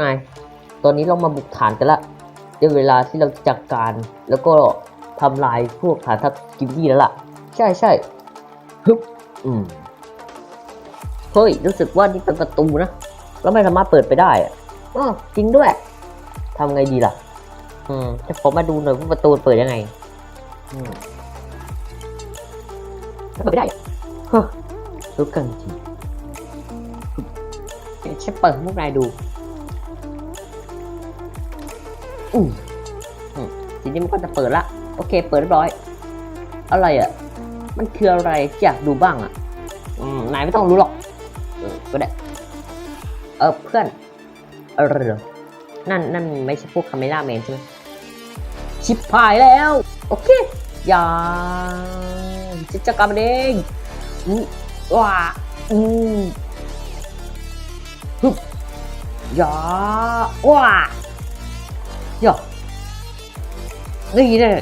นายตอนนี้เรามาบุกฐานกันละได้เวลาที่เราจัดการแล้วก็ทำลายพวกฐานทัพกิมดี้แล้วล่ะ ใช่ใช่ฮึบอืมเฮ้ยรู้สึกว่านี่เป็นประตูนะแล้วไม่สามารถเปิดไปได้อะอ้อจริงด้วยทำไงดีล่ะ อืมจะผมมาดูหน่อยว่าประตูเปิดยังไง อืมเปิดไม่ได้เฮ้อรู้กันจริงเดี๋ยวฉันเปิดให้พวกนายดู อืมทีนี้มันก็จะเปิดละ โอเค เปิดเรียบร้อย อะไรอะ มันคืออะไรอยากดูบ้างอะอืมนายไม่ต้องรู้หรอกอก็ได้ เออเพื่อน เออนั่นนั่นไม่ใช่พวกคาเมล่าแมนใช่ไหมชิบหายแล้ว โอเค อย่าจะจัดการมเองอุ้ยว้าอืมฮึบอย่าว้า อย่านี่แน่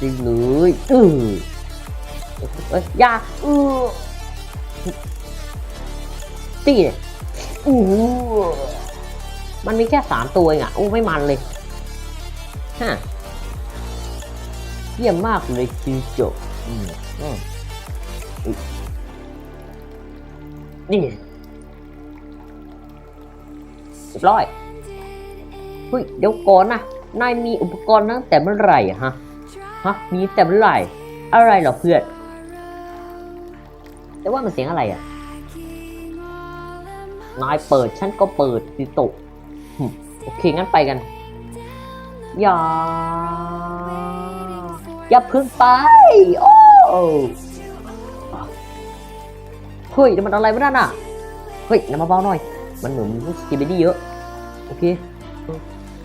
จริงเลยเออเอ้ยอย่าเออตีเนี่ยอู้หูมันมีแค่สามตัวเองอะอู้ไม่มันเลยฮะเยี่ยมมากเลยจิวโจอืมอืมอุ๊ยนี่เรียบร้อย เฮ้ยเดี๋ยวก่อนนะนายมีอุปกรณ์ตั้งแต่เมื่อไหร่อะฮะฮะมีแต่เมื่อไหร่ อะไรเหรอเพื่อนแต่ว่ามันเสียงอะไรอะนายเปิดฉันก็เปิดสิโตโอเคงั้นไปกันอย่าอย่าพึ่งไป โอ้เฮ้ยนี่มันอะไรวะนั่นน่ะเฮ้ยนำมาเบาหน่อย มันเหมือนมีพวกสกีบีดีเยอะ โอเค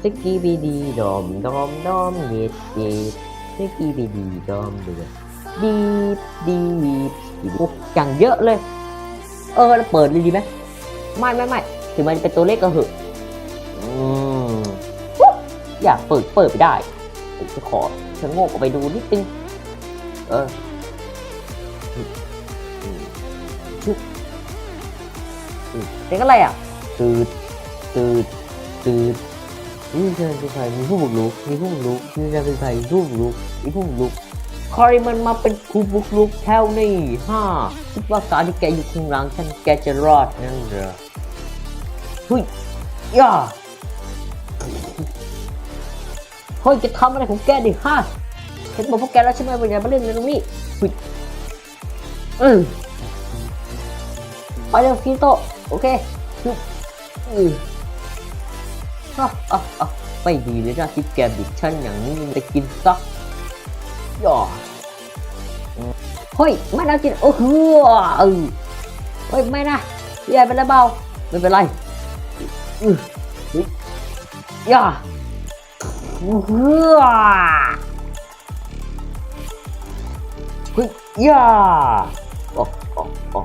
สกีบีดีดอมดอมดอมเย็ดเย็ดสกีบีดีดอมเดือดดีบดีบโอ้อย่างเยอะเลย เออเปิดเลยดีไหมไม่ไม่ไม่ถึงมันเป็นตัวเลขก็เหอะอืมอยากเปิดเปิดไม่ได้ผมจะขอชะโงกออกไปดูนิดนึง เอออืมอืมชุบอืมเสียงอะไรอะตืดตืดตืด นี่เธอเป็นใครมีผู้บุกรุกมีผู้บุกรุกนี่เธอเป็นใครมีผู้บุกรุกมีผู้บุกรุกใครมันมาเป็นผู้บุกรุกแถวนี้ฮ่าคิดว่าการที่แกอยู่ข้างหลังฉันแกจะรอดนั่นเหรอเฮ้ยย่าเฮ้ยจะทำอะไรของแกดิฮะฉันบอกพวกแกแล้วใช่ไหมว่าอย่ามาเล่นในตรงนี้ปิดเออไปเร็วคิโตโอเคอือ ไม่ดีเลยนะที่แกบิดฉันอย่างนี้มันจะกินซักย่อเฮ้ยไม่น่ากินโอ้โหเออเฮ้ยไม่นะใหญ่เป็นไรเบาไม่เป็นไรอือเฮ้ยย่าเฮ้ยเฮ้ยย่าโอ้โอ้โอ้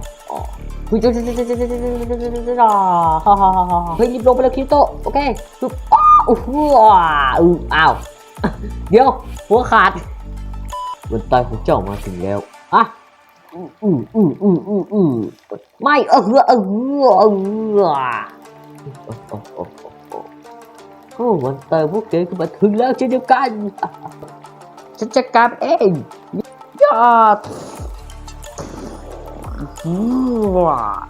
เฮ้ยจ้าจ้าจ้าจ้าจ้าจ้าจ้าฮ่าฮ่าฮ่าเฮ้ยรีบลงไปเลยคริปโตโอเคจุ๊บอู้หูอ้าวเดี๋ยวหัวขาดวันตายของเจ้ามาถึงแล้วอะอืมอืมอืมอืมอืมไม่เออเออเออโอ้วันตายพวกแกก็มาถึงแล้วเช่นเดียวกันฉันจะกลับเองย่า 哇